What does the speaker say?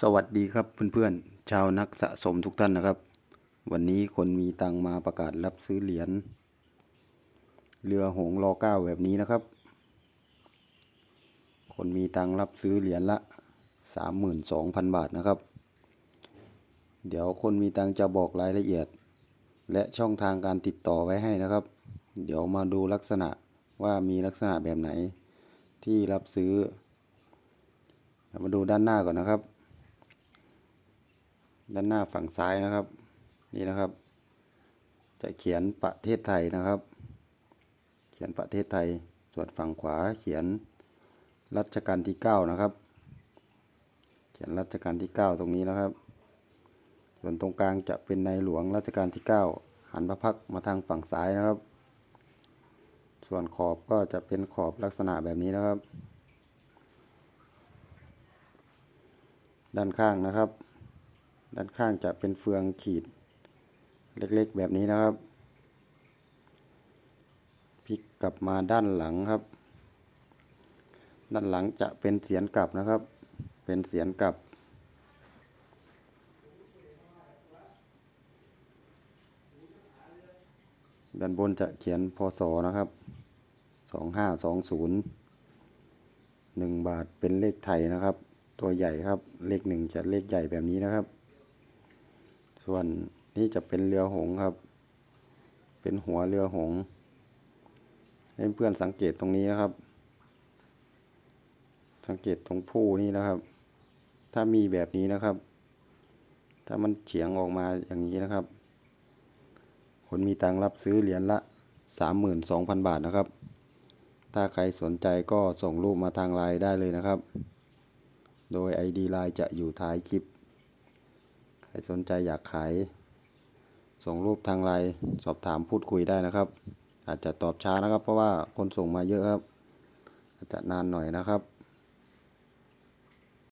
สวัสดีครับเพื่อนๆชาวนักสะสมทุกท่านนะครับ วันนี้คนมีตังมาประกาศรับซื้อเหรียญเรือหงรอเก้าแบบนี้นะครับ คนมีตังรับซื้อเหรียญละสามหมื่นสองพันบาทนะครับ เดี๋ยวคนมีตังจะบอกรายละเอียด และช่องทางการติดต่อไว้ให้นะครับ เดี๋ยวมาดูลักษณะว่ามีลักษณะแบบไหนที่รับซื้อมาดูด้านหน้าก่อนนะครับ ด้านหน้าฝั่งซ้ายนะครับ นี่นะครับ จะเขียนประเทศไทยนะครับ เขียนประเทศไทย ส่วนฝั่งขวาเขียนรัชกาลที่เก้านะครับ เขียนรัชกาลที่เก้าตรงนี้นะครับ ส่วนตรงกลางจะเป็นในหลวงรัชกาลที่เก้าหันพระพักมาทางฝั่งซ้ายนะครับ ส่วนขอบก็จะเป็นขอบลักษณะแบบนี้นะครับ ด้านข้างนะครับ ด้านข้างจะเป็นเฟืองขีด เล็กๆแบบนี้นะครับ พลิกกลับมาด้านหลังครับ ด้านหลังจะเป็นเสียนกลับนะครับ เป็นเสียนกลับ ด้านบนจะเขียนพศนะครับสองห้าสองศูนย์หนึ่งบาทเป็นเลขไทยนะครับ ตัวใหญ่ครับ เลขหนึ่งจะเลขใหญ่แบบนี้นะครับ ส่วนนี่จะเป็นเรือหงครับ เป็นหัวเรือหง ให้เพื่อนสังเกตตรงนี้นะครับ สังเกตตรงผู้นี่นะครับ ถ้ามีแบบนี้นะครับ ถ้ามันเฉียงออกมาอย่างนี้นะครับ คนมีตังรับซื้อเหรียญละสามหมื่นสองพันบาทนะครับ ถ้าใครสนใจก็ส่งรูปมาทางไลน์ได้เลยนะครับ โดย ID ไลน์จะอยู่ท้ายคลิป ครสนใจอยากขาย ส่งรูปทางไลน์สอบถามพูดคุยได้นะครับ อาจจะตอบช้านะครับ เพราะว่าคนส่งมาเยอะครับ อาจจะนานหน่อยนะครับ